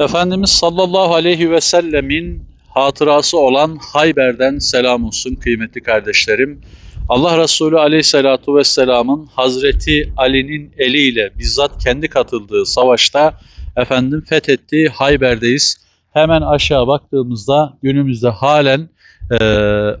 Efendimiz sallallahu aleyhi ve sellemin hatırası olan Hayber'den selam olsun kıymetli kardeşlerim. Allah Resulü aleyhissalatu vesselamın Hazreti Ali'nin eliyle bizzat kendi katıldığı savaşta efendim fethettiği Hayber'deyiz. Hemen aşağı baktığımızda günümüzde halen e,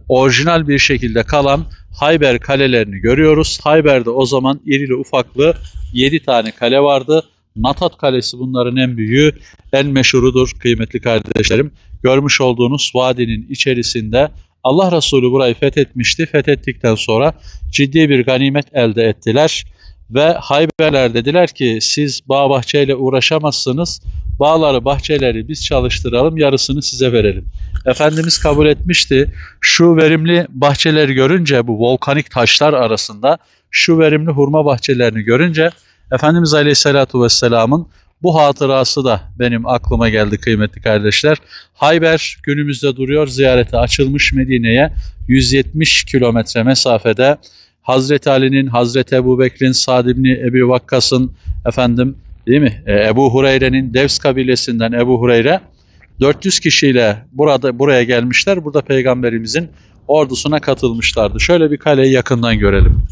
orijinal bir şekilde kalan Hayber kalelerini görüyoruz. Hayber'de o zaman irili ufaklı 7 tane kale vardı. Natat Kalesi bunların en büyüğü, en meşhurudur kıymetli kardeşlerim. Görmüş olduğunuz vadinin içerisinde Allah Resulü burayı fethetmişti. Fethettikten sonra ciddi bir ganimet elde ettiler. Ve Hayberler dediler ki siz bağ bahçeyle uğraşamazsınız. Bağları bahçeleri biz çalıştıralım yarısını size verelim. Efendimiz kabul etmişti. Şu verimli bahçeleri görünce bu volkanik taşlar arasında şu verimli hurma bahçelerini görünce Efendimiz Aleyhisselatü Vesselam'ın bu hatırası da benim aklıma geldi kıymetli kardeşler. Hayber günümüzde duruyor. Ziyarete açılmış Medine'ye 170 kilometre mesafede Hazreti Ali'nin, Hazreti Ebu Bekir'in, Sa'd ibn Ebi Vakkas'ın efendim değil mi? E, Ebu Hureyre'nin Devs kabilesinden Ebu Hureyre 400 kişiyle burada buraya gelmişler. Burada peygamberimizin ordusuna katılmışlardı. Şöyle bir kaleyi yakından görelim.